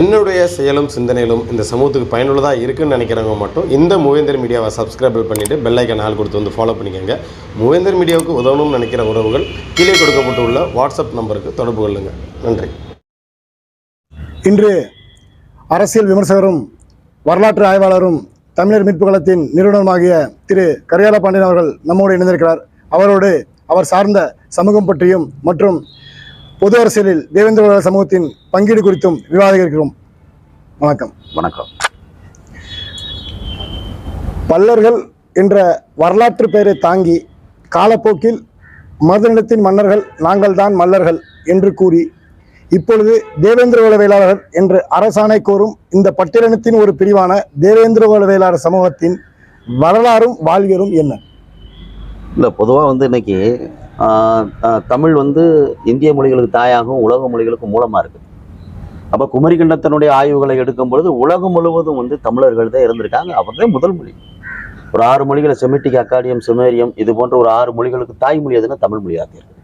என்னுடைய செயலும் சிந்தனையிலும் இந்த சமூகத்துக்கு பயனுள்ளதாக இருக்குன்னு நினைக்கிறவங்க மட்டும் இந்த மூவேந்தர் மீடியாவை சப்ஸ்கிரைப் பண்ணிவிட்டு பெல்லைக்கன் ஆள் கொடுத்து வந்து ஃபாலோ பண்ணிக்கோங்க. மூவேந்தர் மீடியாவுக்கு உதவணும்னு நினைக்கிற உறவுகள் கீழே கொடுக்கப்பட்டுள்ள வாட்ஸ்அப் நம்பருக்கு தொடர்பு கொள்ளுங்கள் நன்றி. இன்று அரசியல் விமர்சகரும் வரலாற்று ஆய்வாளரும் தமிழர் மீட்பு கழகத்தின் நிறுவனமாகிய திரு கரியால பாண்டியன் அவர்கள் நம்மோடு இணைந்திருக்கிறார். அவரோடு அவர் சார்ந்த சமூகம் பற்றியும் மற்றும் பொது அரசியலில் தேவேந்திர சமூகத்தின் பங்கீடு குறித்தும் விவாதிக்க இருக்கிறோம் வணக்கம். வணக்கம். பல்லர்கள் என்ற வரலாற்று பெயரை தாங்கி காலப்போக்கில் மருதநிலத்தின் மன்னர்கள் நாங்கள்தான் மல்லர்கள் என்று கூறி இப்பொழுது தேவேந்திர வேளாளர் என்று அரசாணை கோரும் இந்த பட்டியலினத்தின் ஒரு பிரிவான தேவேந்திர வேளாளர் சமூகத்தின் வரலாறும் வாழ்வியலும் என்ன? இல்லை பொதுவாக வந்து இன்னைக்கு தமிழ் வந்து இந்திய மொழிகளுக்கு தாயாகவும் உலக மொழிகளுக்கு மூலமாக இருக்குது. அப்போ குமரிக்கண்டத்தினுடைய ஆய்வுகளை எடுக்கும் பொழுது உலகம் முழுவதும் வந்து தமிழர்கள் தான் இருந்திருக்காங்க. அவர்தான் முதல் மொழி. ஒரு ஆறு மொழிகளை செமிட்டிக் அக்காடியம் செமேரியம் இது போன்ற ஒரு ஆறு மொழிகளுக்கு தாய்மொழி எதுனா தமிழ் மொழியாக இருக்குது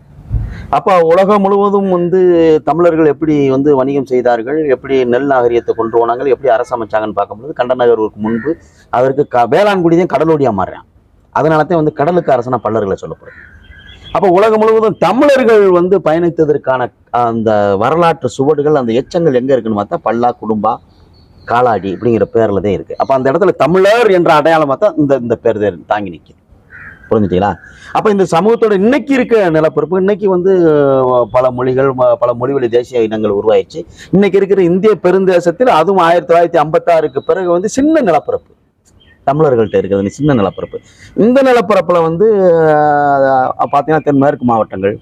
அப்போ உலகம் முழுவதும் வந்து தமிழர்கள் எப்படி வந்து வணிகம் செய்தார்கள்? எப்படி நெல் நாகரிகத்தை கொண்டு போனாங்க? எப்படி அரசமைச்சாங்கன்னு பார்க்கும்போது கண்டநகருக்கு முன்பு அதற்கு க வேளாண்குடி தான் கடலோடியாக மாறுறான் அதனால தான் வந்து கடலுக்கு அரசனா பல்லர்களை சொல்லப்படுது. அப்போ உலகம் முழுவதும் தமிழர்கள் வந்து பயணித்ததற்கான அந்த வரலாற்று சுவடுகள் அந்த எச்சங்கள் எங்க இருக்குன்னு பார்த்தா பல்லா குடும்பா காலாடி அப்படிங்கிற பேர்ல தான் இருக்கு. அப்போ அந்த இடத்துல தமிழர் என்ற அடையாளம் பார்த்தா இந்த இந்த பேர் தான் தாங்கி நிற்கிது புரிஞ்சுட்டீங்களா? அப்போ இந்த சமூகத்தோட இன்னைக்கு இருக்க நிலப்பரப்பு இன்னைக்கு வந்து பல மொழிகள் பல மொழிவழி தேசிய இனங்கள் உருவாயிடுச்சு. இன்னைக்கு இருக்கிற இந்திய பெருந்தேசத்தில் அதுவும் ஆயிரத்தி தொள்ளாயிரத்தி ஐம்பத்தாறுக்கு பிறகு வந்து சின்ன நிலப்பரப்பு. தமிழர்கள்ட்ட இருக்கிறது சின்ன நிலப்பரப்பு. இந்த நிலப்பரப்பில் வந்து பார்த்தீங்கன்னா தென்மேற்கு மாவட்டங்கள்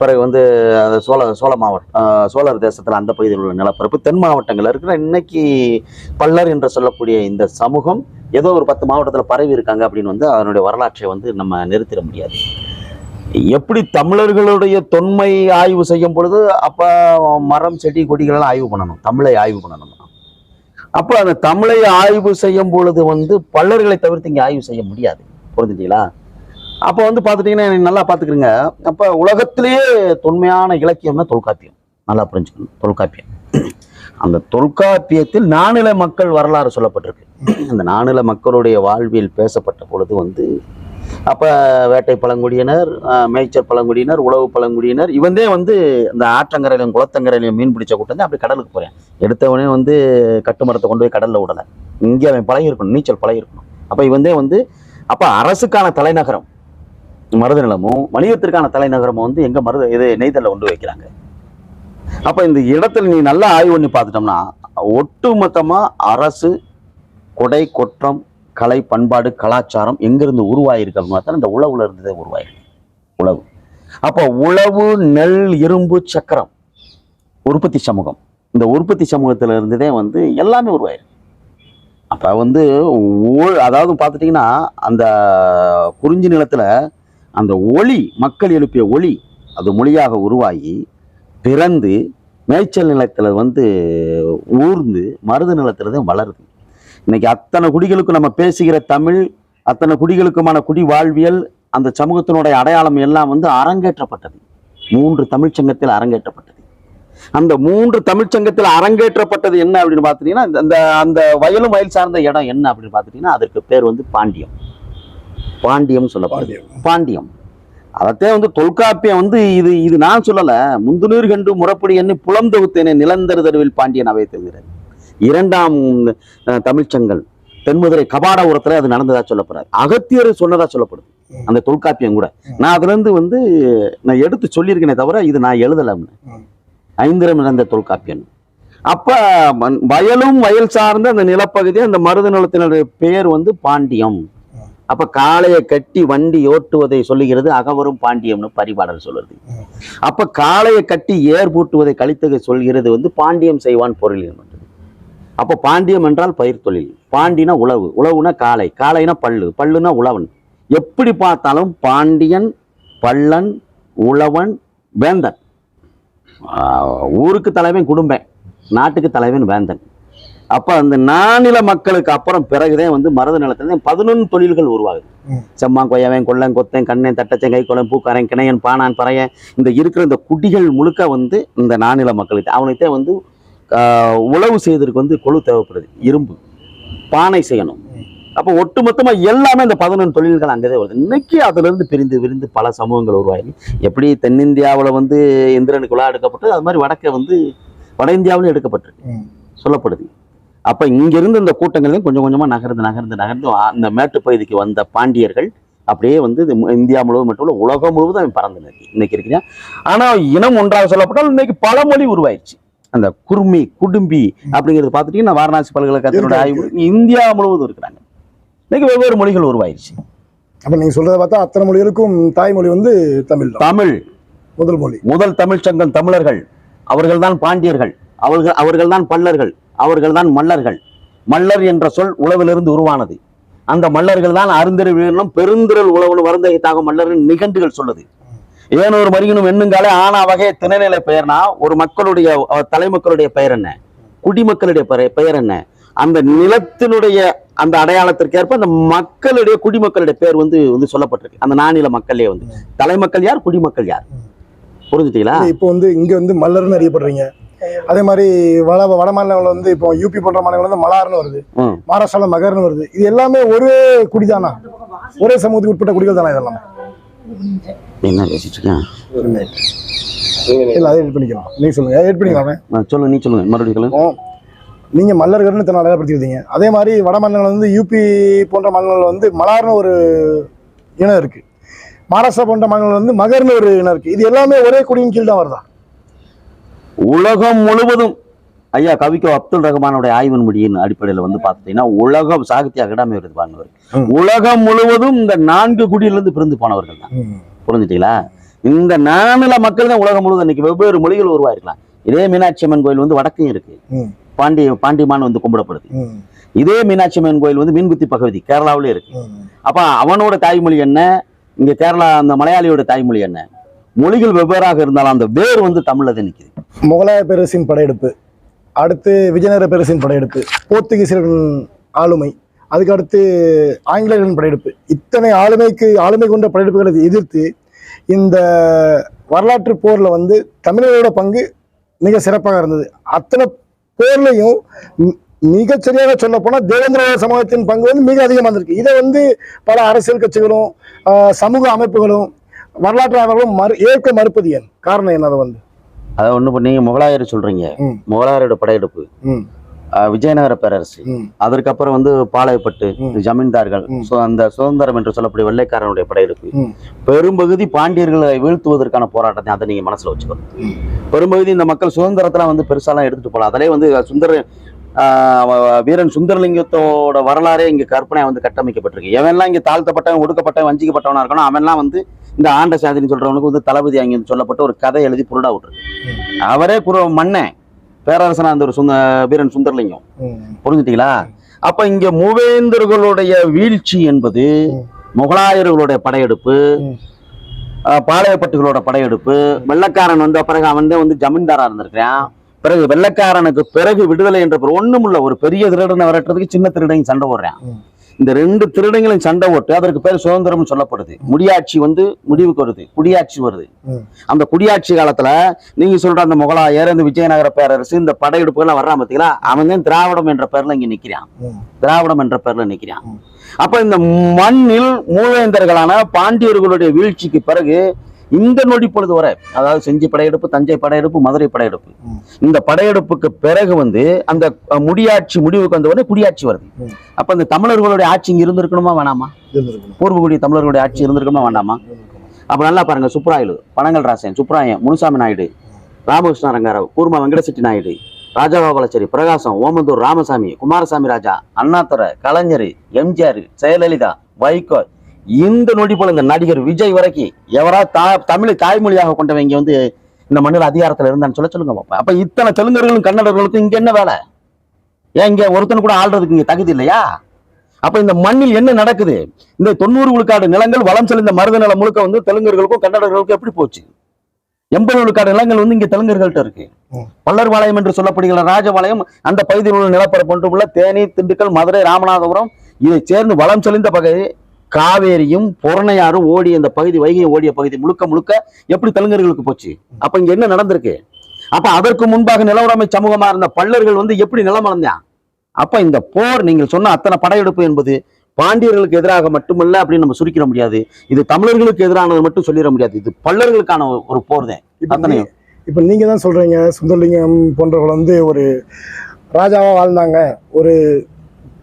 பிறகு வந்து அந்த சோழ சோழ மாவட்டம் சோழர் தேசத்தில் அந்த பகுதியில் உள்ள நிலப்பரப்பு தென் மாவட்டங்களில் இருக்கிற இன்னைக்கு பல்லர் என்று சொல்லக்கூடிய இந்த சமூகம் ஏதோ ஒரு பத்து மாவட்டத்தில் பரவி இருக்காங்க அப்படின்னு வந்து அதனுடைய வரலாற்றை வந்து நம்ம நிறுத்திட முடியாது. எப்படி தமிழர்களுடைய தொன்மை ஆய்வு செய்யும் பொழுது அப்போ மரம் செடி கொடிகளெல்லாம் ஆய்வு பண்ணணும் தமிழை ஆய்வு பண்ணணும். அப்போ அந்த தமிழை ஆய்வு செய்யும் பொழுது வந்து பல்லர்களை தவிர்த்து இங்கே ஆய்வு செய்ய முடியாது. புரிஞ்சுட்டீங்களா அப்போ வந்து பார்த்துட்டீங்கன்னா நீங்க நல்லா பார்த்துக்கிறங்க அப்போ உலகத்திலேயே தொன்மையான இலக்கியம்னா தொல்காப்பியம். நல்லா புரிஞ்சுக்கணும். தொல்காப்பியம். அந்த தொல்காப்பியத்தில் நானில மக்கள் வரலாறு சொல்லப்பட்டிருக்கு. அந்த நானில மக்களுடைய வாழ்வியல் பேசப்பட்ட பொழுது வந்து அப்போ வேட்டை பழங்குடியினர் மேய்ச்சல் பழங்குடியினர் உழவு பழங்குடியினர் இவந்தே வந்து இந்த ஆற்றங்கரையிலும் குளத்தங்கரையிலையும் மீன் பிடிச்ச கூட்டம் அப்படி கடலுக்கு போகிறேன் எடுத்தவனே வந்து கட்டுமரத்தை கொண்டு போய் கடலில் விடலை. இங்கே அவன் பழகிருக்கணும் நீச்சல் பழகிருக்கணும் அப்போ இவந்தே வந்து அப்போ அரசுக்கான தலைநகரம் மருதநிலமும் வணிகத்திற்கான தலைநகரமும் வந்து எங்கே மருத இது நெய்தலில் கொண்டு வைக்கிறாங்க. அப்போ இந்த இடத்துல நீ நல்லா ஆய்வு பண்ணி பார்த்துட்டோம்னா ஒட்டுமொத்தமாக அரசு கொடை குற்றம் கலை பண்பாடு கலாச்சாரம் எங்கிருந்து உருவாயிருக்கு அப்படின்னு பார்த்தா இந்த உழவுல இருந்ததே உருவாயிருக்கு. உழவு. அப்போ உழவு நெல் இரும்பு சக்கரம் உற்பத்தி சமூகம். இந்த உற்பத்தி சமூகத்தில் இருந்ததே வந்து எல்லாமே உருவாயிருக்கு. அப்போ வந்து ஊழ் அதாவது பார்த்துட்டிங்கன்னா அந்த குறிஞ்சி நிலத்தில் அந்த ஒளி மக்கள் எழுப்பிய ஒளி அது மொழியாக உருவாகி பிறந்து மேய்ச்சல் நிலத்தில் வந்து ஊர்ந்து மருது நிலத்தில் தான் வளருது. இன்னைக்கு அத்தனை குடிகளுக்கும் நம்ம பேசுகிற தமிழ் அத்தனை குடிகளுக்குமான குடி வாழ்வியல் அந்த சமூகத்தினுடைய அடையாளம் எல்லாம் வந்து அரங்கேற்றப்பட்டது. மூன்று தமிழ்ச்சங்கத்தில் அரங்கேற்றப்பட்டது. அந்த மூன்று தமிழ்ச்சங்கத்தில் அரங்கேற்றப்பட்டது என்ன அப்படின்னு பார்த்துட்டீங்கன்னா இந்த- அந்த அந்த வயலும் வயல் சார்ந்த இடம் என்ன அப்படின்னு பார்த்துட்டீங்கன்னா அதற்கு பேர் வந்து பாண்டியம். பாண்டியம் சொல்லப்படுது. பாண்டியம். அதத்தே வந்து தொல்காப்பியம் வந்து இது இது நான் சொல்லல முந்துநீர் கண்டு முறப்படி எண்ணி புலம் தொகுத்தேனே நிலந்தரு தருவில் பாண்டியன் அவை தருகிறார். இரண்டாம் தமிழ்ச்சங்கல் தமிழ்ச்சங்கள் தென்மதுரை கபாடபுரத்துல அது நடந்ததா சொல்லப்படுறாரு அகத்தியர் சொன்னதா சொல்லப்படுது. அந்த தொல்காப்பியம் கூட. நான் அதுல இருந்து வந்து நான் எடுத்து சொல்லியிருக்கேனே தவிர இது நான் எழுதலாம்னு. ஐந்திரம் நடந்த தொல்காப்பியம் அப்ப வயலும் வயல் சார்ந்த அந்த நிலப்பகுதி அந்த மருத நிலத்தினுடைய பெயர் வந்து பாண்டியம். அப்ப காளையை கட்டி வண்டி ஓட்டுவதை சொல்லுகிறது அகவரும் பாண்டியம்னு பரிபாடல் சொல்லுது. அப்ப காளையை கட்டி ஏர் பூட்டுவதை கழித்தகை சொல்கிறது வந்து பாண்டியம் செய்வான் பொருள் என்பது அப்ப பாண்டியம் என்றால் பயிர் தொழில். பாண்டினா உழவு உழவுனா காளை காளைனா பல்லு பல்லுனா உழவன். எப்படி பார்த்தாலும் பாண்டியன் பல்லன் உழவன் வேந்தன். ஊருக்கு தலைவன் குடும்பம் நாட்டுக்கு தலைவன் வேந்தன். அப்ப அந்த நானில மக்களுக்கு அப்புறம் பிறகுதான் வந்து மருத நிலத்துல பதினொன்று தொழில்கள் உருவாகுது. செம்மான் கொய்யவன் கொள்ளன் கொத்தன் கண்ணன் தட்டச்சன் கைக்கொள்ளன் பூக்காரன் கிணையன் பானான் பறையன். இந்த இருக்கிற இந்த குடிகள் முழுக்க வந்து இந்த நானில மக்களுக்கு அவனுக்கே வந்து உழவு செய்வதற்கு வந்து கொழு தேவைப்படுது இரும்பு. பானை செய்யணும். அப்போ ஒட்டுமொத்தமா எல்லாமே இந்த பதினொன்று தொழில்கள் அங்கதே வருது. இன்னைக்கு அதுல இருந்து பிரிந்து விரிந்து பல சமூகங்கள் உருவாகி. எப்படி தென்னிந்தியாவுல வந்து இந்திரனுக்கு விழா எடுக்கப்பட்டது அது மாதிரி வடக்கே வந்து வட இந்தியாவிலும் எடுக்கப்பட்டிருக்கு. சொல்லப்படுது. அப்ப இங்கிருந்து இந்த கூட்டங்களையும் கொஞ்சம் கொஞ்சமா நகர்ந்து நகர்ந்து நகர்ந்து ஆ- இந்த மேட்டு பகுதிக்கு வந்த பாண்டியர்கள் அப்படியே வந்து இந்தியா முழுவதும் மட்டும் இல்ல உலகம் முழுவதும் பறந்து நிற்கு இன்னைக்கு இருக்கிறான் ஆனா இனம் ஒன்றாக சொல்லப்பட்டால் இன்னைக்கு பல மொழி உருவாயிடுச்சு. அந்த குர்மி குடும்பி அப்படிங்கிறது பார்த்துட்டீங்கன்னா வாரணாசி பல்கலைக்கழகத்தினோட இருக்கு, ஆய்வு இந்தியா முழுவதும் இருக்கிறாங்க. இன்னைக்கு வெவ்வேறு மொழிகள் உருவாயிருச்சு. அப்ப நீங்க சொல்றதை பார்த்தா அத்தனை மொழிகளுக்கும் தாய்மொழி வந்து தமிழ் தான். தமிழ். முதல் மொழி. முதல் தமிழ்ச் சங்கம் தமிழர்கள். அவர்கள்தான் பாண்டியர்கள். அவர்கள் அவர்கள்தான் பல்லர்கள். அவர்கள்தான் மல்லர்கள் மல்லர் என்ற சொல் உழவிலிருந்து உருவானது. அந்த மல்லர்கள் தான் அருந்தறிவிலும் பெருந்திரல் உழவனு வருந்தகைத்தாக மல்லரின் நிகண்டுகள் சொல்லுது. ஏனொரு மறியனும் எண்ணுங்காலே ஆனா வகை திணைநிலை பெயர்னா ஒரு மக்களுடைய தலைமக்களுடைய பெயர் என்ன? குடிமக்களுடைய பெயர் பெயர் என்ன? அந்த நிலத்தினுடைய அந்த அடையாளத்திற்கேற்ப அந்த மக்களுடைய குடிமக்களுடைய பேர் வந்து வந்து சொல்லப்பட்டிருக்கு. அந்த நானில மக்களே வந்து. தலைமக்கள் யார்? குடிமக்கள் யார்? புரிஞ்சுட்டீங்களா? இப்போ வந்து இங்க வந்து மல்லர்னு அறியப்படுறீங்க. அதே மாதிரி வட வட மாநிலங்கள் வந்து இப்போ யூபி போன்ற மாநிலங்கள் வந்து மலார்னு வருது. ம். மகாராஷ்டிரால மகர்னு வருது. இது எல்லாமே ஒரே குடிதானா? ஒரே சமூகத்துக்கு உட்பட்ட குடிகள் தானா இதெல்லாம்? என்ன பேசிட்டு இருக்கேன் இல்ல அதை எட் பண்ணிக்கலாம். நீங்க சொல்லுங்க. எட் பண்ணிக்கலாமே. சொல்லு நீ சொல்லுங்க. மறுபடியும் சொல்லுங்க நீங்க மல்லர்கள்னு தன்னை அடையாளப்படுத்திருந்தீங்க அதே மாதிரி வட மாநிலங்கள் வந்து யூபி போன்ற மாநிலங்கள் வந்து மலார்னு ஒரு இனம் இருக்கு. மகாராஷ்டிரா போன்ற மாநிலங்கள் வந்து மகர்னு ஒரு இனம் இருக்கு. இது எல்லாமே ஒரே குடியின் கீழ் தான் வருதா? உலகம் முழுவதும் ஐயா கவிக்கோ அப்துல் ரஹ்மானுடைய ஆய்வின் முடியின் அடிப்படையில் வந்து பார்த்துட்டீங்கன்னா உலகம் சாகித்ய அகாடமி வருது ம். உலகம் முழுவதும் இந்த நான்கு குடியிலிருந்து பிரிந்து போனவர்கள் தான். புரிஞ்சுட்டீங்களா? இந்த நானில மக்கள் தான் உலகம் முழுவதும் இன்னைக்கு வெவ்வேறு மொழிகள் உருவாயிருக்கலாம். இதே மீனாட்சி அம்மன் கோயில் வந்து வடக்கையும் இருக்கு. பாண்டி பாண்டிமான் வந்து கும்பிடப்படுது. இதே மீனாட்சி அம்மன் கோயில் வந்து மீன்குத்தி பகுதி கேரளாவிலே இருக்கு. அப்ப அவனோட தாய்மொழி என்ன? இங்க கேரளா அந்த மலையாளியோட தாய்மொழி என்ன? மொழிகள் வெவ்வேறாக இருந்தாலும் அந்த வேர் வந்து தமிழ்ல தான் நிக்குது. முகலாய பேரரசின் படையெடுப்பு. அடுத்து விஜயநகர பேரரசின் படையெடுப்பு போர்த்துகீசியர்களின் ஆளுமை அதுக்கு அடுத்து ஆங்கிலேயர்களின் படையெடுப்பு. இத்தனை ஆளுமைக்கு ஆளுமை கொண்ட படையெடுப்புகளை எதிர்த்து இந்த வரலாற்று போரில் வந்து தமிழர்களோட பங்கு மிக சிறப்பாக இருந்தது. அத்தனை போர்லையும் மி- மிகச் சரியாக சொல்ல போனால் தேவேந்திர சமூகத்தின் பங்கு வந்து மிக அதிகமாக இருந்திருக்கு. இதை வந்து பல அரசியல் கட்சிகளும் சமூக அமைப்புகளும் வரலாற்று ஆய்வாளர்களும் மறு ஏற்க மறுப்பது ஏன்? காரணம் என்ன அதை வந்து? அதை ஒண்ணு நீங்க முகலாயர் சொல்றீங்க. முகலாயரோட படையெடுப்பு. விஜயநகர பேரரசு. அதற்கப்புறம் வந்து பாளையப்பட்டு. ஜமீன்தார்கள். அந்த சுதந்திரம் என்று சொல்லக்கூடிய வெள்ளைக்காரனுடைய படையெடுப்பு. பெரும்பகுதி பாண்டியர்களை வீழ்த்துவதற்கான போராட்டத்தை அதை நீங்க மனசுல வச்சுக்கணும். பெரும்பகுதி இந்த மக்கள் சுதந்திரத்தெல்லாம் வந்து பெருசாலாம் எடுத்துட்டு போகலாம். அதிலே வந்து சுந்தர வீரன் சுந்தரலிங்கத்தோட வரலாறே இங்க கற்பனை வந்து கட்டமைக்கப்பட்டிருக்கு. எவன்லாம் இங்க தாழ்த்தப்பட்டவன் ஒடுக்கப்பட்டவன் வஞ்சிக்கப்பட்டவனா இருக்கணும் அவன்லாம் வந்து இந்த ஆண்ட சாதின்னு சொல்றவனுக்கு வந்து தளபதி அங்க சொல்லப்பட்ட ஒரு கதை எழுதி புருடா விட்டுருக்கு அவரே குரு மன்னன் பேரரசனா அந்த ஒரு சுந்த வீரன் சுந்தரலிங்கம். புரிஞ்சுட்டீங்களா? அப்ப இங்க மூவேந்தர்களுடைய வீழ்ச்சி என்பது. முகலாயர்களுடைய படையெடுப்பு பாளையப்பட்டுகளோட படையெடுப்பு. வெள்ளக்காரன் வந்த பிறகு அவன் வந்து ஜமீன்தாரா இருந்திருக்கிறான். பிறகு வெள்ளக்காரனுக்கு பிறகு விடுதலை என்ற ஒண்ணும் இல்ல ஒரு பெரிய திருடனை விரட்டுறதுக்கு சின்ன திருடனையும் சண்டை போடுறான். இந்த ரெண்டு திருடங்களையும் சண்டை போட்டு அதற்கு பேர் சுதந்திரம் சொல்லப்படுது முடியாட்சி வந்து முடிவுக்கு வருது குடியாட்சி வருது. அந்த குடியாட்சி காலத்துல நீங்க சொல்ற அந்த முகலாயர் இந்த விஜயநகர பேரரசு இந்த படையெடுப்புகள்லாம் வர்றான் பாத்தீங்களா அவன் தான் திராவிடம் என்ற பேர்ல இங்க நிக்கிறான். திராவிடம் என்ற பேர்ல நிக்கிறான். அப்ப இந்த மண்ணில் மூவேந்தர்களான பாண்டியர்களுடைய வீழ்ச்சிக்கு பிறகு இந்த நொடி பொழுது வரை அதாவது செஞ்சி படையெடுப்பு தஞ்சை படையெடுப்பு மதுரை படையெடுப்பு. இந்த படையெடுப்புக்கு பிறகு வந்து அந்த முடியாட்சி முடிவுக்கு வந்த உடனே குடியாட்சி வருது. அப்ப இந்த தமிழர்களுடைய ஆட்சி இங்க இருந்திருக்கணுமா வேணாமா. பூர்வகுடி தமிழர்களுடைய ஆட்சி இருந்திருக்கணுமா வேண்டாமா அப்ப நல்லா பாருங்க சுப்ராயலு பனங்கல் ராசன் சுப்ராயன் முனுசாமி நாயுடு ராமகிருஷ்ண ரங்காராவ் கூர்மா வெங்கடசெட்டி நாயுடு ராஜகோபாலாச்சாரி பிரகாசம் ஓமந்தூர் ராமசாமி குமாரசாமி ராஜா அண்ணாதுரை கலைஞர் எம்ஜிஆர் ஜெயலலிதா வைகோ இந்த நொடி போல இந்த நடிகர் விஜய் வரைக்கும் எவரா தா தமிழை தாய்மொழியாக கொண்டவங்க வந்து இந்த மண்ணில் அதிகாரத்துல இருந்தான்னு சொல்ல சொல்லுங்க பாப்பா. அப்ப இத்தனை தெலுங்கர்களும் கன்னடர்களுக்கும் இங்க என்ன வேலை? ஏன் இங்க ஒருத்தன் கூட ஆள்றதுக்கு இங்க தகுதி இல்லையா? அப்ப இந்த மண்ணில் என்ன நடக்குது? இந்த தொண்ணூறு விழுக்காடு நிலங்கள் வளம் செறிந்த மருத நிலம் முழுக்க வந்து தெலுங்கர்களுக்கும் கன்னடர்களுக்கும் எப்படி போச்சு? எண்பது விழுக்காடு நிலங்கள் வந்து இங்க தெலுங்கர்கள்ட்ட இருக்கு. பல்லர்பாளையம் என்று சொல்லப்படுகிற ராஜபாளையம் அந்த பகுதியில் உள்ள நிலப்பரப்பு ஒன்று உள்ள தேனி திண்டுக்கல் மதுரை ராமநாதபுரம் இதை சேர்ந்து வளம் செறிந்த பகுதி காவேரியும் பொறணையாரும் ஓடிய இந்த பகுதி வைகை ஓடிய பகுதி முழுக்க முழுக்க எப்படி தெலுங்கர்களுக்கு போச்சு? அப்ப இங்க என்ன நடந்திருக்கு? அப்ப அதற்கு முன்பாக நிலவுடைமை சமூகமா இருந்த பல்லர்கள் வந்து எப்படி நிலமறந்தான் அப்ப இந்த போர் நீங்கள் சொன்ன அத்தனை படையெடுப்பு என்பது பாண்டியர்களுக்கு எதிராக மட்டுமல்ல அப்படின்னு நம்ம சுருக்கிட முடியாது. இது தமிழர்களுக்கு எதிரானது மட்டும் சொல்லிட முடியாது. இது பல்லர்களுக்கான ஒரு- போர் தான். இப்போ அத்தனையும். இப்போ நீங்க தான் சொல்றீங்க சுந்தரலிங்கம் போன்றவர்கள் வந்து ஒரு ராஜாவா வாழ்ந்தாங்க. ஒரு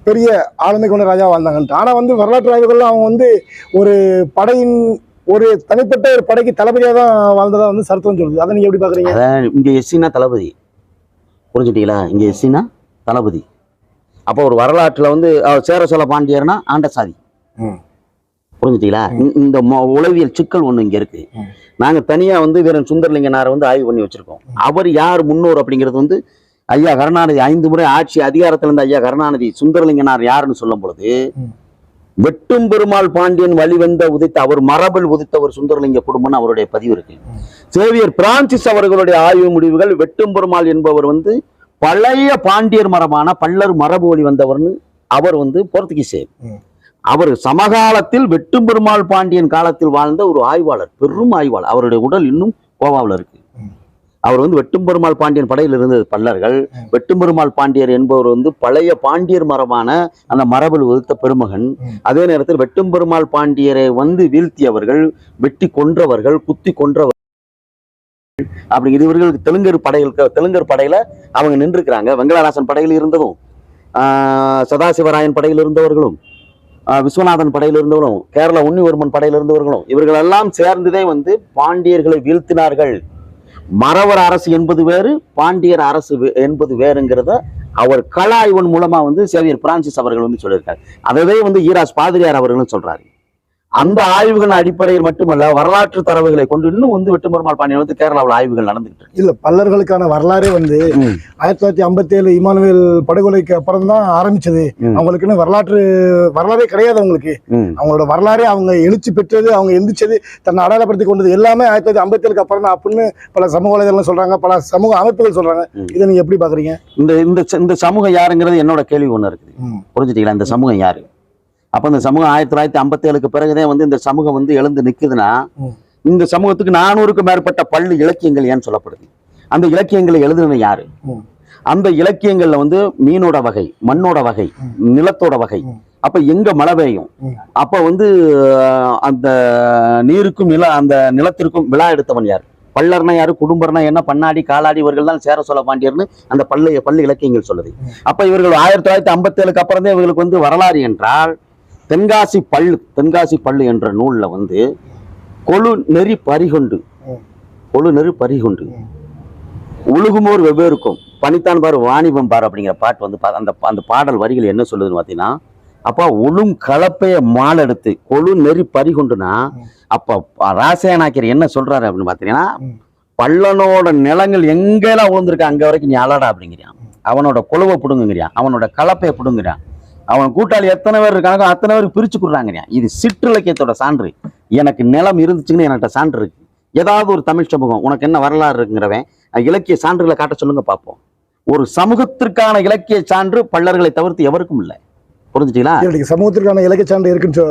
பெரிய ஆளுமை கொண்ட ராஜாவா வாழ்ந்தாங்கன்ட்டு. ஆனா வந்து வரலாற்று ஆய்வுகள்ல அவங்க வந்து ஒரு படையின் ஒரு தனிப்பட்ட ஒரு படைக்கு தளபதியா தான் வாழ்ந்ததா வந்து சரித்திரம் சொல்லுது. அதை நீங்க எப்படி பாக்குறீங்க? அதான் இங்க எஸ்சினா தளபதி. புரிஞ்சுட்டீங்களா? இங்க எஸ்சினா தளபதி. அப்போ ஒரு வரலாற்றுல வந்து சேர சோழ பாண்டியர்னா ஆண்ட சாதி. புரிஞ்சுட்டீங்களா? இந்த- உளவியல் சிக்கல் ஒண்ணு இங்க இருக்கு. ம். நாங்க தனியா வந்து வீரன் சுந்தரலிங்கனாரை வந்து ஆய்வு பண்ணி வச்சிருக்கோம். அவர் யார் முன்னோர் அப்படிங்கிறது வந்து ஐயா கருணாநிதி ஐந்து முறை ஆட்சி அதிகாரத்துல இருந்த ஐயா கருணாநிதி சுந்தரலிங்கனார் யாருன்னு சொல்லும் பொழுது. வெட்டும் பெருமாள் பாண்டியன் வழிவந்த உதித்த அவர் மரபில் உதித்த ஒரு சுந்தரலிங்க குடும்பம்னு அவருடைய பதிவு இருக்கு. சேவியர் பிரான்சிஸ் அவர்களுடைய ஆய்வு முடிவுகள் வெட்டும் பெருமாள் என்பவர் வந்து பழைய பாண்டியர் மரபான பல்லர் மரபு வழி வந்தவர்னு அவர் வந்து போர்த்துகீசே. அவர் சமகாலத்தில் வெட்டும் பெருமாள் பாண்டியன் காலத்தில் வாழ்ந்த ஒரு ஆய்வாளர் பெரும் ஆய்வாளர் அவருடைய உடல் இன்னும் கோவாவில் இருக்கு. அவர் வந்து வெட்டும் பெருமாள் பாண்டியன் படையில் இருந்தது பல்லர்கள் ம். வெட்டும் பெருமாள் பாண்டியர் என்பவர் வந்து பழைய பாண்டியர் மரபான அந்த மரபில் உதித்த பெருமகன். அதே நேரத்தில் வெட்டும் பெருமாள் பாண்டியரை வந்து வீழ்த்தியவர்கள் வெட்டி கொன்றவர்கள் குத்தி கொன்றவர்கள் அப்படி இது இவர்களுக்கு தெலுங்கர் படையில் தெலுங்கர் படையில அவங்க நின்றுக்கிறாங்க வெங்கடராசன் படையில் இருந்ததும் சதாசிவராயன் படையில் இருந்தவர்களும் விஸ்வநாதன் படையில் இருந்தவர்களும் கேரள உன்னிவர்மன் படையில் இருந்தவர்களும் இவர்கள் எல்லாம் சேர்ந்துதே வந்து பாண்டியர்களை வீழ்த்தினார்கள் மறவர் அரசு என்பது வேறு பாண்டியர் அரசு வே- என்பது வேறுங்கிறத அவர் கலாய்வன் ஆய்வன் மூலமா வந்து சேவியர் பிரான்சிஸ் அவர்கள் வந்து சொல்லியிருக்காரு. அதவே வந்து ஈராஸ் பாதிரியார் அவர்களும் சொல்றாரு. அந்த ஆய்வுகள் அடிப்படையில் மட்டுமல்ல வரலாற்று தரவுகளை கொண்டு இன்னும் வந்து வெட்டுமருமாள் பாண்டியன் வந்து கேரளாவில் ஆய்வுகள் நடந்துகிட்டு இருக்கு. இல்ல பல்லர்களுக்கான வரலாறே வந்து ஆயிரத்தி தொள்ளாயிரத்தி ஐம்பத்தி ஏழு இமானுவேல் படுகொலைக்கு அப்புறம் தான் ஆரம்பிச்சது. அவங்களுக்குன்னு வரலாற்று வரலாறே கிடையாது அவங்களுக்கு. அவங்களோட வரலாறே அவங்க எழுச்சி பெற்றது அவங்க எந்திரிச்சது தன்னை அடையாளப்படுத்தி கொண்டது எல்லாமே ஆயிரத்தி தொள்ளாயிரத்தி ஐம்பத்தி ஏழுக்கு அப்புறம் தான். அப்படின்னு பல சமூக வலைதளங்கள் சொல்றாங்க பல சமூக அமைப்புகள் சொல்றாங்க. இதை நீங்க எப்படி பாக்குறீங்க? இந்த இந்த சமூகம் யாருங்கிறது என்னோட கேள்வி ஒண்ணு இருக்குது. புரிஞ்சுட்டீங்களா? இந்த சமூகம் யாரு? அப்ப இந்த சமூகம் ஆயிரத்தி தொள்ளாயிரத்தி ஐம்பத்தி ஏழுக்கு பிறகுதான் வந்து இந்த சமூகம் வந்து எழுந்து நிக்குதுன்னா. இந்த சமூகத்துக்கு நானூறுக்கும் மேற்பட்ட பள்ளி இலக்கியங்கள் ஏன் சொல்லப்படுது அந்த இலக்கியங்களை எழுதுனது யாரு. அந்த இலக்கியங்கள்ல வந்து மீனோட வகை மண்ணோட வகை. நிலத்தோட வகை. அப்ப எங்க மழை பெய்யும். அப்ப வந்து அந்த நீருக்கும் நில அந்த நிலத்திற்கும் விழா எடுத்தவன் யார் பல்லர்னா யாரு குடும்பர்னா என்ன பண்ணாடி காலாடி இவர்கள் தான் சேர சோழ பாண்டியர்னு அந்த பள்ளி பள்ளி இலக்கியங்கள் சொல்லுது. அப்ப இவர்கள் ஆயிரத்தி தொள்ளாயிரத்தி ஐம்பத்தி ஏழுக்கு அப்புறம் தான் இவர்களுக்கு வந்து வரலாறு என்றால் தென்காசி பள்ளு தென்காசி பள்ளு என்ற நூல்ல வந்து கொழு நெறி பறிகொண்டு. கொழு நெறி பறிகொண்டு. உழுகுமோர் வெவ்வேறுக்கும் பனித்தான் பாரு வாணிபம் பாரு அப்படிங்கிற பாட்டு வந்து பா- அந்த அந்த பாடல் வரிகள் என்ன சொல்லுதுன்னு பார்த்தீங்கன்னா அப்பா ஒழும் கலப்பைய மால் எடுத்து கொழு நெறி பறிகொண்டுனா. அப்ப ராசேனாக்கியர் என்ன சொல்றாரு அப்படின்னு பார்த்தீங்கன்னா ம். பல்லனோட நிலங்கள் எங்கெல்லாம் விழுந்திருக்கு அங்க வரைக்கும் நீ அலடா அப்படிங்கிறான் அவனோட குழுவை பிடுங்குங்கிறியான் அவனோட கலப்பையை பிடுங்குறான் அவன் கூட்டாளி எத்தனை பேர் இருக்காங்க அத்தனை பேருக்கு பிரிச்சு கொடுறாங்கறியான் இது சிற்றிலக்கியத்தோட சான்று. எனக்கு நிலம் இருந்துச்சுன்னு என்கிட்ட சான்று இருக்கு. ஏதாவது ஒரு தமிழ் சமூகம் உனக்கு என்ன வரலாறு இருக்குங்கிறவன் இலக்கிய சான்றுகளை காட்ட சொல்லுங்க பார்ப்போம். ஒரு சமூகத்திற்கான இலக்கிய சான்று பல்லர்களை தவிர்த்து எவருக்கும் இல்லை. புரிஞ்சுட்டீங்களா? சமூகத்திற்கான இலக்கிய சான்று இருக்குன்னு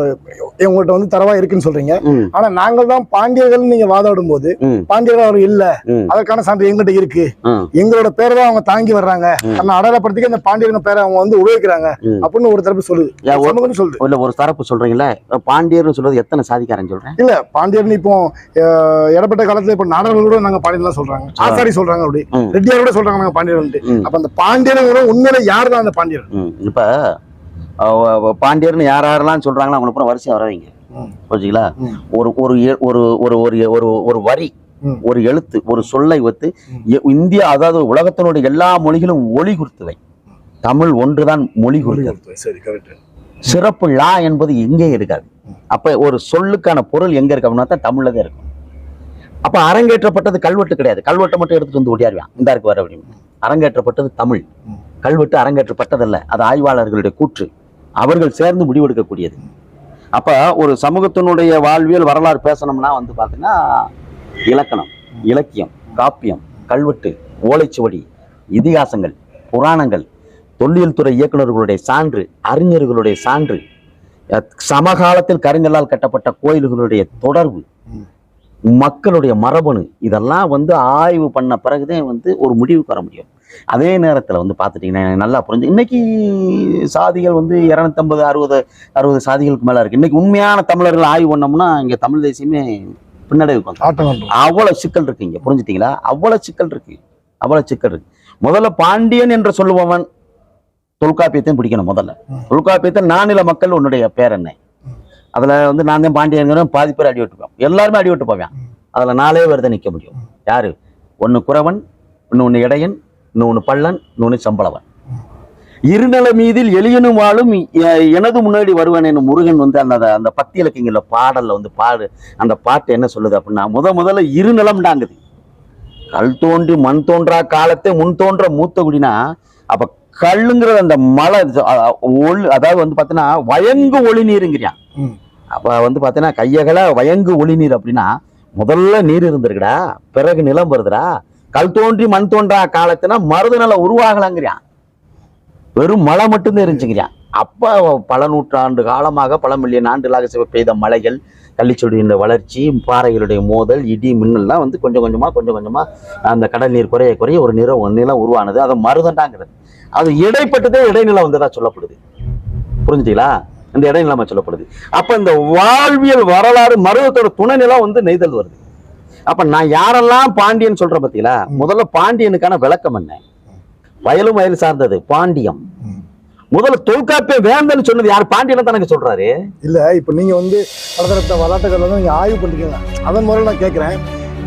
உங்கள்ட்ட வந்து தரவா இருக்குன்னு சொல்றீங்க. ஆனா நாங்கள் தான் பாண்டியர்கள் நீங்க வாதாடும் போது பாண்டியர்கள் அவர் இல்ல. அதற்கான சான்று எங்கள்கிட்ட இருக்கு. எங்களோட பேரை தான் அவங்க தாங்கி வர்றாங்க. ம். தன்னை அடையாளப்படுத்திக்க இந்த பாண்டியர்கள் பேரை அவங்க வந்து உபயோகிக்கிறாங்க. அப்படின்னு ஒரு தரப்பு சொல்லுது. சொல்லுது. இல்ல ஒரு தரப்பு சொல்றீங்களா? பாண்டியர்னு சொல்றது எத்தனை சாதிக்காரன் சொல்றேன்? இல்ல பாண்டியர்னு இப்போ இடப்பட்ட காலத்துல இப்ப நாடர்கள் கூட நாங்க பாண்டியர் தான் சொல்றாங்க. ஆசாரி சொல்றாங்க அப்படி. ம். ரெட்டியார் கூட சொல்றாங்க நாங்க பாண்டியர்கள் ம், அப்ப அந்த பாண்டியர்கள் உண்மையில யார் தான் அந்த பாண்டியர். இப்ப பாண்டியர்னு யார் யாரெல்லாம் சொல்றாங்களோ அவங்களுக்கு அப்புறம் வரிசையா வர வைங்க. ம். புரிஞ்சுங்களா. ஒரு ஒரு ஒரு ஒரு ஒரு வரி. ஒரு எழுத்து ஒரு சொல்லை. எ- இந்தியா அதாவது உலகத்தினுடைய எல்லா மொழிகளும் ஒளி குறித்துவை. தமிழ் ஒன்றுதான் மொழி குறித்தது. சிறப்பு லா என்பது எங்கே இருக்காது. அப்ப ஒரு சொல்லுக்கான பொருள் எங்க இருக்கு அப்படின்னா தான் தமிழ்ல தான் இருக்கும். அப்ப அரங்கேற்றப்பட்டது கல்வெட்டு கிடையாது. கல்வெட்டை மட்டும் எடுத்துட்டு வந்து ஓடியாருவான் இந்த இருக்கு வர அப்படின்னு. அரங்கேற்றப்பட்டது தமிழ். கல்வெட்டு அரங்கேற்றப்பட்டதல்ல. அது ஆய்வாளர்களுடைய கூற்று. அவர்கள் சேர்ந்து முடிவெடுக்கக்கூடியது. அப்போ ஒரு சமூகத்தினுடைய வாழ்வியல் வரலாறு பேசணும்னா வந்து பார்த்தீங்கன்னா இலக்கணம் இலக்கியம் காப்பியம் கல்வெட்டு ஓலைச்சுவடி இதிகாசங்கள் புராணங்கள் தொல்லியல் துறை இயக்குநர்களுடைய சான்று அறிஞர்களுடைய சான்று சமகாலத்தில் கருங்கல்லால் கட்டப்பட்ட கோயில்களுடைய தொடர்பு மக்களுடைய மரபணு இதெல்லாம் வந்து ஆய்வு பண்ண பிறகுதான் வந்து ஒரு முடிவுக்கு வர முடியும். அதே நேரத்தில் வந்து பார்த்துட்டிங்கன்னா நல்லா புரிஞ்சு இன்னைக்கு சாதிகள் வந்து இரநூத்தம்பது அறுபது அறுபது சாதிகளுக்கு மேலே இருக்குது இன்னைக்கு உண்மையான தமிழர்கள் ஆய்வு பண்ணோம்னா இங்கே தமிழ் தேசியமே பின்னடைவுக்கு அவ்வளோ சிக்கல் இருக்கு இங்கே. புரிஞ்சுட்டீங்களா? அவ்வளோ சிக்கல் இருக்கு. அவ்வளோ சிக்கல் இருக்கு. முதல்ல பாண்டியன் என்று சொல்லுபவன் தொல்காப்பியத்தையும் பிடிக்கணும் முதல்ல. தொல்காப்பியத்தை நானில மக்கள் உன்னுடைய பேர் என்ன? அதில் வந்து நான் தான் பாண்டியங்கிற பாதி பேர் அடி விட்டு போவேன் எல்லாருமே அடி விட்டு போவேன் அதில் நாலே பேர் தான் நிற்க முடியும். யாரு? ஒன்று குறவன் இன்னொன்று இடையன் இன்னொன்று பள்ளன் இன்னொன்று சம்பளவன். இருநில மீதில் எளியனும் வாழும் எனது முன்னாடி வருவன் என்னும் முருகன் வந்து அந்த அந்த பக்தி இலக்கியங்கள பாடல்ல வந்து பாடு அந்த பாட்டு என்ன சொல்லுது அப்படின்னா முத முதல்ல இருநிலம்டாங்குது கல் தோன்றி மண் தோன்றா காலத்தை முன் தோன்ற மூத்த குடினா அப்ப கல்லுங்கிறது அந்த மலை ஒளி அதாவது வந்து பார்த்தீங்கன்னா வயங்கு ஒளி நீருங்கிறியான் ம். அப்ப வந்து பார்த்தீங்கன்னா கையகல வயங்கு ஒளி நீர் அப்படின்னா முதல்ல நீர் இருந்திருக்குடா பிறகு நிலம் வருதுடா கல் தோன்றி மண் தோன்றா காலத்தினா மருது நிலம் உருவாகலாங்கிறியான் வெறும் மழை மட்டும்தான் இருந்துச்சுங்கிறான் அப்போ பல நூற்றாண்டு காலமாக பல மில்லியன் ஆண்டுகளாக சிவ- பெய்த மலைகள் கள்ளிச்செடியின் வளர்ச்சி பாறைகளுடைய மோதல் இடி மின்னல்லாம் வந்து கொஞ்சம் கொஞ்சமாக கொஞ்சம் கொஞ்சமாக அந்த கடல் நீர் குறைய குறைய ஒரு நிறம் நிலம் உருவானது. அது மருதண்டாங்கிறது அது இடைப்பட்டதே இடைநிலம் வந்ததாக சொல்லப்படுது. புரிஞ்சுட்டீங்களா? இந்த இடைநிலைமை சொல்லப்படுது. அப்போ இந்த வாழ்வியல் வரலாறு மருதத்தோட துணை நிலம் வந்து நெய்தல் வருது. அப்ப நான் யாரெல்லாம் பாண்டியன் சொல்ற பத்திங்களா? முதல்ல பாண்டியனுக்கான விளக்கம் என்ன? வயலும் வயல் சார்ந்தது பாண்டியம். முதல்ல தொல்காப்பிய வேந்தன்னு சொன்னது யார்? பாண்டியனை தனக்கு சொல்றாரு. இல்ல இப்ப நீங்க வந்து வரலாற்றுகள் வந்து நீங்க ஆய்வு பண்ணிருக்கீங்க அதன் முறையில் நான் கேட்கிறேன்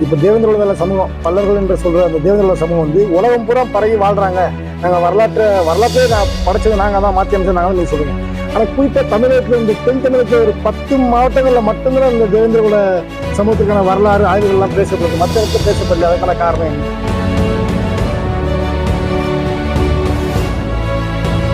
இப்ப தேவேந்திர வேலை சமூகம் பல்லர்கள் என்று சொல்ற அந்த தேவேந்திர வேலை சமூகம் வந்து உலகம் பூரா பரவி வாழ்றாங்க. நாங்க வரலாற்றை வரலாற்றை நான் படைச்சது நாங்க தான் மாற்றி அமைச்சது நாங்க நீங்க சொல்லுங்க. ஆனா குறிப்பா தமிழகத்துல இந்த தென் தமிழகத்துல ஒரு பத்து மாவட்டங்கள்ல மட்டும்தான் இந்த தேவேந்திர குல சமூகத்துக்கான வரலாறு ஆய்வுகள்லாம் பேசப்படுது. மற்ற இடத்துல பேசப்படல. அதுக்கான காரணம் என்ன?